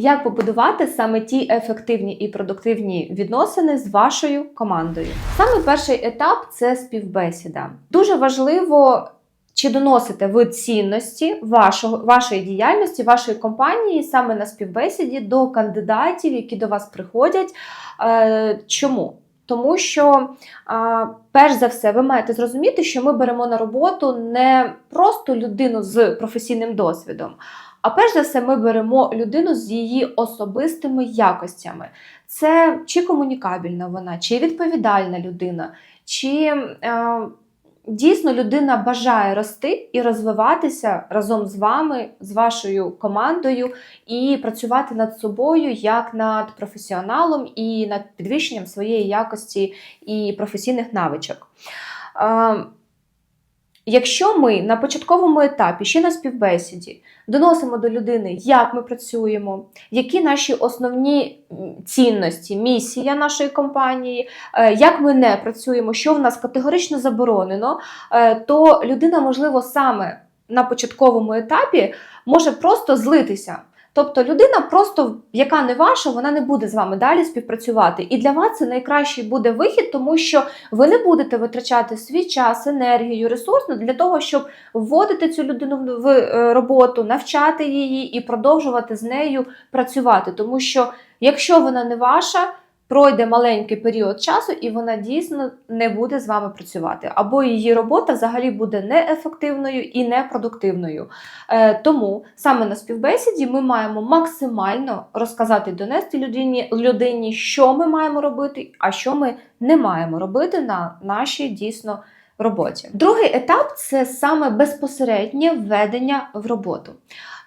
Як побудувати саме ті ефективні і продуктивні відносини з вашою командою? Саме перший етап це співбесіда. Дуже важливо. Чи доносите ви цінності вашого, вашої діяльності, вашої компанії саме на співбесіді до кандидатів, які до вас приходять? Е, чому? Тому що, перш за все, ви маєте зрозуміти, що ми беремо на роботу не просто людину з професійним досвідом, а перш за все, ми беремо людину з її особистими якостями. Це чи комунікабельна вона, чи відповідальна людина, чи е, дійсно людина бажає рости і розвиватися разом з вами, з вашою командою, і працювати над собою як над професіоналом і над підвищенням своєї якості і професійних навичок. Е, Якщо ми на початковому етапі, ще на співбесіді, доносимо до людини, як ми працюємо, які наші основні цінності, місія нашої компанії, е, як ми не працюємо, що в нас категорично заборонено, е, то людина, можливо, саме на початковому етапі може просто злитися. Тобто людина, просто яка не ваша, вона не буде з вами далі співпрацювати. І для вас це найкращий буде вихід, тому що ви не будете витрачати свій час, енергію, ресурс для того, щоб вводити цю людину в е, роботу, навчати її і продовжувати з нею працювати. Тому що якщо вона не ваша, пройде маленький період часу, і вона дійсно не буде з вами працювати. Або її робота взагалі буде неефективною і непродуктивною. Е, тому саме на співбесіді ми маємо максимально розказати, донести людині, людині, що ми маємо робити, а що ми не маємо робити на нашій дійсно роботі. Другий етап це саме безпосереднє введення в роботу.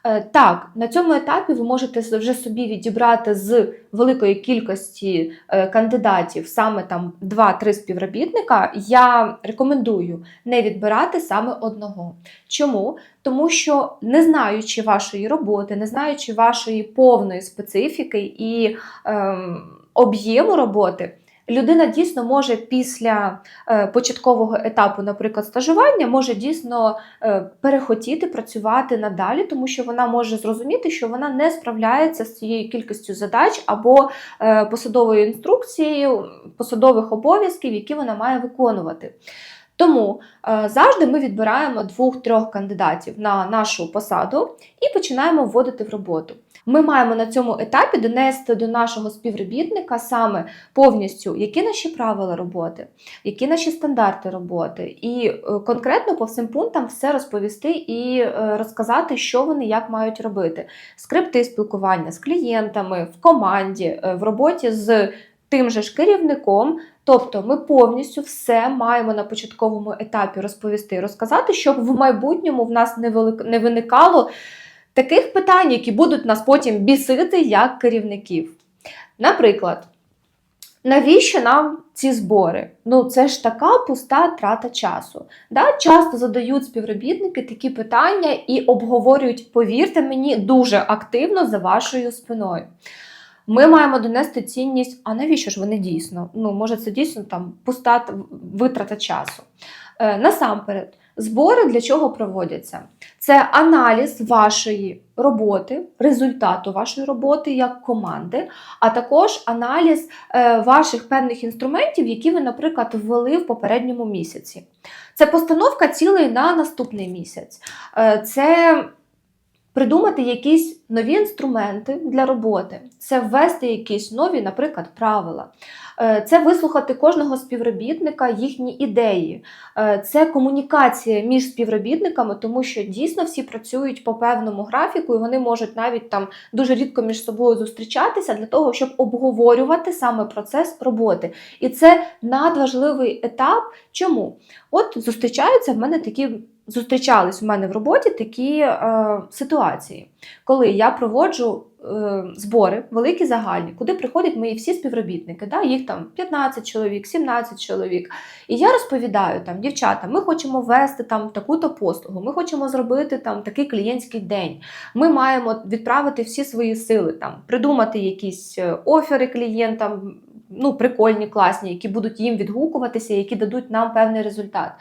Е, Так, на цьому етапі ви можете вже собі відібрати з великої кількості е, кандидатів саме там 2-3 співробітника. Я рекомендую не відбирати саме одного. Чому? Тому що не знаючи вашої роботи, не знаючи вашої повної специфіки і ем, об'єму роботи. Людина дійсно може після е, початкового етапу, наприклад, стажування, може дійсно е, перехотіти працювати надалі, тому що вона може зрозуміти, що вона не справляється з цією кількістю задач або е, посадовою інструкцією, посадових обов'язків, які вона має виконувати. Тому завжди ми відбираємо двох-трьох кандидатів на нашу посаду і починаємо вводити в роботу. Ми маємо на цьому етапі донести до нашого співробітника саме повністю, які наші правила роботи, які наші стандарти роботи, і е, конкретно по всім пунктам все розповісти і е, розказати, що вони як мають робити. Скрипти спілкування з клієнтами, в команді, е, в роботі з тим же ж керівником. Тобто ми повністю все маємо на початковому етапі розповісти розказати, щоб в майбутньому в нас не виникало таких питань, які будуть нас потім бісити як керівників. Наприклад, навіщо нам ці збори? Ну, це ж така пуста трата часу. Да? Часто задають співробітники такі питання і обговорюють, повірте мені, дуже активно за вашою спиною. Ми маємо донести цінність, а навіщо ж вони дійсно? Ну, може, це дійсно там пуста витрата часу. Е, насамперед, збори для чого проводяться? Це аналіз вашої роботи, результату вашої роботи як команди, а також аналіз е, ваших певних інструментів, які ви, наприклад, ввели в попередньому місяці. Це постановка цілей на наступний місяць. Е, це придумати якісь нові інструменти для роботи, це ввести якісь нові, наприклад, правила. Е, Це вислухати кожного співробітника їхні ідеї, Е, це комунікація між співробітниками, тому що дійсно всі працюють по певному графіку, і вони можуть навіть там дуже рідко між собою зустрічатися для того, щоб обговорювати саме процес роботи. І це надважливий етап. Чому? От зустрічаються в мене такі. Зустрічались в мене в роботі такі е, ситуації, коли я проводжу е, збори, великі загальні, куди приходять мої всі співробітники. Да? Їх там 15 чоловік, 17 чоловік. І я розповідаю там, дівчата, ми хочемо ввести там таку-то послугу, ми хочемо зробити там такий клієнтський день. Ми маємо відправити всі свої сили, там, придумати якісь е, офери клієнтам. Ну, прикольні, класні, які будуть їм відгукуватися, які дадуть нам певний результат.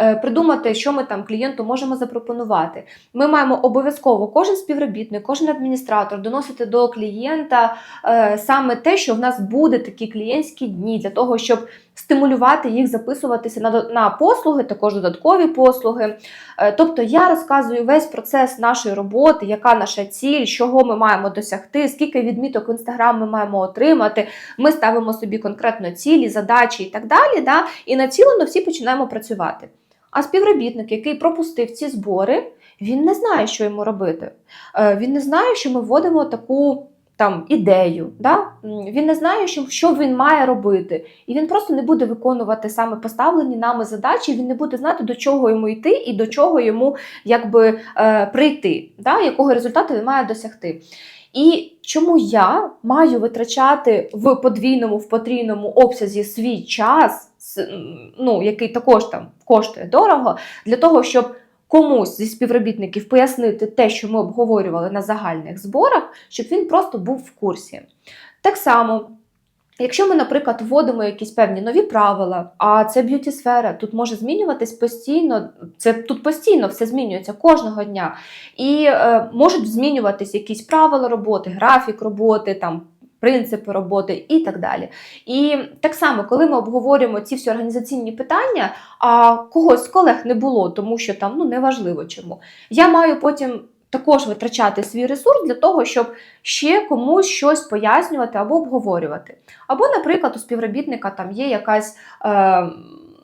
Е, Придумати, що ми там клієнту можемо запропонувати. Ми маємо обов'язково кожен співробітник, кожен адміністратор доносити до клієнта е, саме те, що в нас буде такі клієнтські дні для того, щоб стимулювати їх записуватися на, на послуги, також додаткові послуги. Е, Тобто я розказую весь процес нашої роботи, яка наша ціль, чого ми маємо досягти, скільки відміток в інстаграм ми маємо отримати. Ми ставимо собі конкретно цілі, задачі і так далі. Да? І націлено всі починаємо працювати. А співробітник, який пропустив ці збори, він не знає, що йому робити. Е, Він не знає, що ми вводимо таку там ідею. Да? Він не знає, що, що він має робити. І він просто не буде виконувати саме поставлені нами задачі, він не буде знати, до чого йому йти і до чого йому якби, е, прийти, да? якого результату він має досягти. І чому я маю витрачати в подвійному, в потрійному обсязі свій час, ну, який також там коштує дорого, для того, щоб комусь зі співробітників пояснити те, що ми обговорювали на загальних зборах, щоб він просто був в курсі. Так само. Якщо ми, наприклад, вводимо якісь певні нові правила, а це б'юті сфера, тут може змінюватись постійно, це тут постійно все змінюється кожного дня. І е, можуть змінюватись якісь правила роботи, графік роботи, там принципи роботи і так далі. І так само, коли ми обговорюємо ці всі організаційні питання, а когось з колег не було, тому що там ну неважливо чому. Я маю потім також витрачати свій ресурс для того, щоб ще комусь щось пояснювати або обговорювати. Або, наприклад, у співробітника там є якась, е,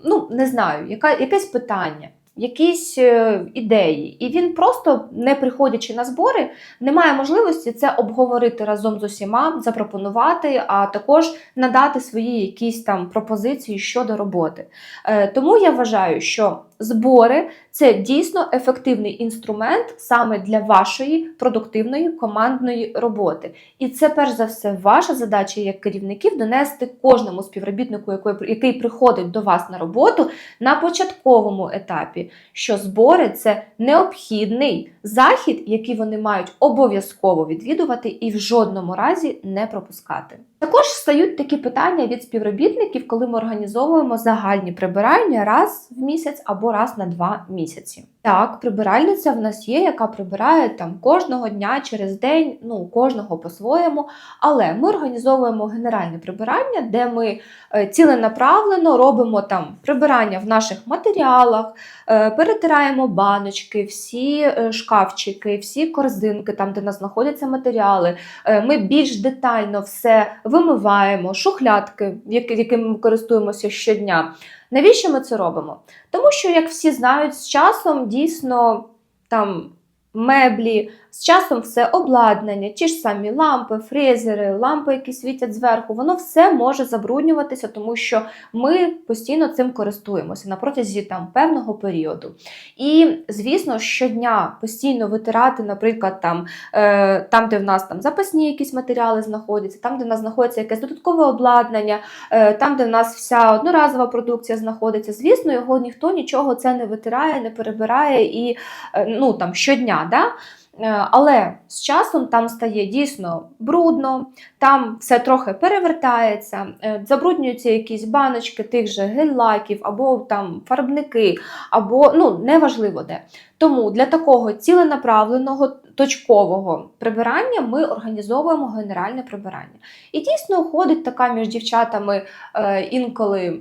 ну не знаю, яка, якесь питання. Якісь е, ідеї, і він просто, не приходячи на збори, не має можливості це обговорити разом з усіма, запропонувати, а також надати свої якісь там пропозиції щодо роботи. Е, Тому я вважаю, що збори це дійсно ефективний інструмент саме для вашої продуктивної командної роботи. І це перш за все ваша задача як керівників донести кожному співробітнику, який- приходить до вас на роботу на початковому етапі, що збори це необхідний захід, який вони мають обов'язково відвідувати і в жодному разі не пропускати. Також стають такі питання від співробітників, коли ми організовуємо загальні прибирання раз в місяць або раз на два місяці. Так, прибиральниця в нас є, яка прибирає там кожного дня через день, ну кожного по-своєму. Але ми організовуємо генеральне прибирання, де ми е, ціленаправлено робимо там прибирання в наших матеріалах, е, перетираємо баночки, всі е, шкафчики, всі корзинки, там де у нас знаходяться матеріали. Ми більш детально все вимиваємо, шухлядки, якими ми користуємося щодня. Навіщо ми це робимо? Тому що, як всі знають, з часом дійсно там меблі, з часом все обладнання, ті ж самі лампи, фрезери, лампи, які світять зверху, воно все може забруднюватися, тому що ми постійно цим користуємося на протязі там певного періоду. І, звісно, щодня постійно витирати, наприклад, там, е, там, де в нас там запасні якісь матеріали знаходяться, там, де в нас знаходиться якесь додаткове обладнання, е, там, де в нас вся одноразова продукція знаходиться. Звісно, його ніхто нічого це не витирає, не перебирає і е, ну, там, щодня. Да? Е, Але з часом там стає дійсно брудно, там все трохи перевертається, е, забруднюються якісь баночки тих же гель-лаків, або там фарбники, або ну неважливо де. Тому для такого ціленаправленого точкового прибирання ми організовуємо генеральне прибирання. І дійсно ходить така між дівчатами е, інколи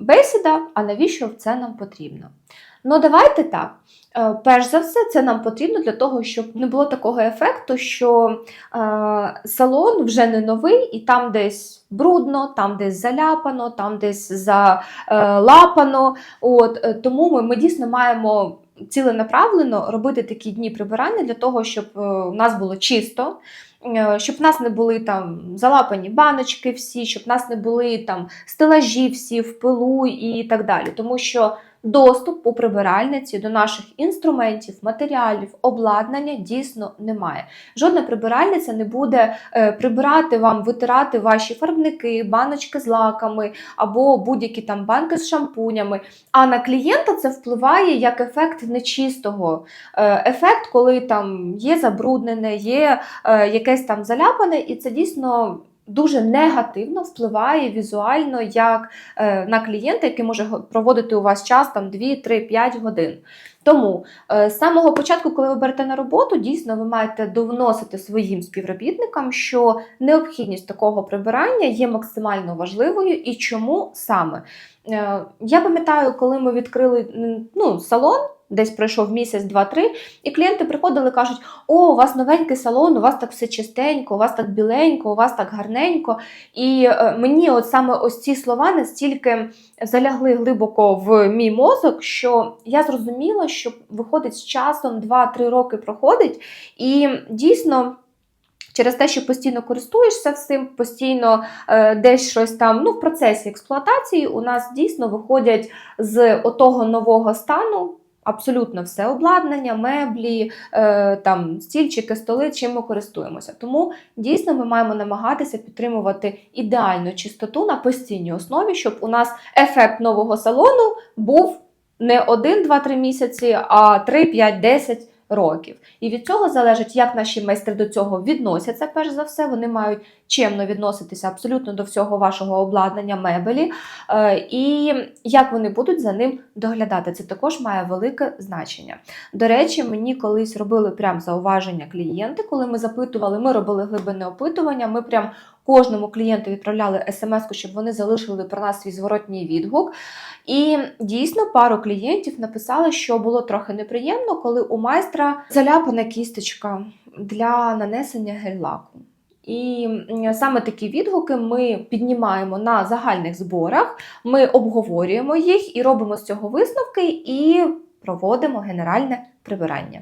бесіда, а навіщо це нам потрібно? Ну, давайте так. Е, Перш за все, це нам потрібно для того, щоб не було такого ефекту, що е, салон вже не новий, і там десь брудно, там десь заляпано, там десь залапано. От, е, тому ми, ми дійсно маємо ціленаправлено робити такі дні прибирання для того, щоб е, у нас було чисто. е, Щоб в нас не були там залапані баночки всі, щоб в нас не були там стелажі всі в пилу і так далі. Тому що доступ у прибиральниці до наших інструментів, матеріалів, обладнання дійсно немає. Жодна прибиральниця не буде е, прибирати вам, витирати ваші фарбники, баночки з лаками або будь-які там банки з шампунями. А на клієнта це впливає як ефект нечистого. Е, ефект, коли там є забруднене, є е, якесь там заляпане, і це дійсно дуже негативно впливає візуально як е, на клієнта, який може проводити у вас час там 2, 3, 5 годин. Тому е, з самого початку, коли ви берете на роботу, дійсно ви маєте довносити своїм співробітникам, що необхідність такого прибирання є максимально важливою і чому саме. Е, Я пам'ятаю, коли ми відкрили ну, салон, десь пройшов місяць, два-три, і клієнти приходили і кажуть: О, у вас новенький салон, у вас так все чистенько, у вас так біленько, у вас так гарненько. І е, мені от саме ось ці слова настільки залягли глибоко в мій мозок, що я зрозуміла, що виходить з часом 2-3 роки проходить, і дійсно. Через те, що постійно користуєшся всім, постійно е, десь щось там ну, в процесі експлуатації, у нас дійсно виходять з отого нового стану абсолютно все обладнання, меблі, е, там стільчики, столи, чим ми користуємося. Тому дійсно ми маємо намагатися підтримувати ідеальну чистоту на постійній основі, щоб у нас ефект нового салону був не 1, 2, 3 місяці, а 3, 5, 10 років. І від цього залежить, як наші майстри до цього відносяться, перш за все, вони мають чемно відноситися абсолютно до всього вашого обладнання, мебелі, е, і як вони будуть за ним доглядати. Це також має велике значення. До речі, мені колись робили прям зауваження клієнти, коли ми запитували, ми робили глибинне опитування, ми прям кожному клієнту відправляли смс-ку, щоб вони залишили про нас свій зворотній відгук. І дійсно пару клієнтів написали, що було трохи неприємно, коли у майстра заляпана кісточка для нанесення гель-лаку. І саме такі відгуки ми піднімаємо на загальних зборах, ми обговорюємо їх і робимо з цього висновки і проводимо генеральне прибирання.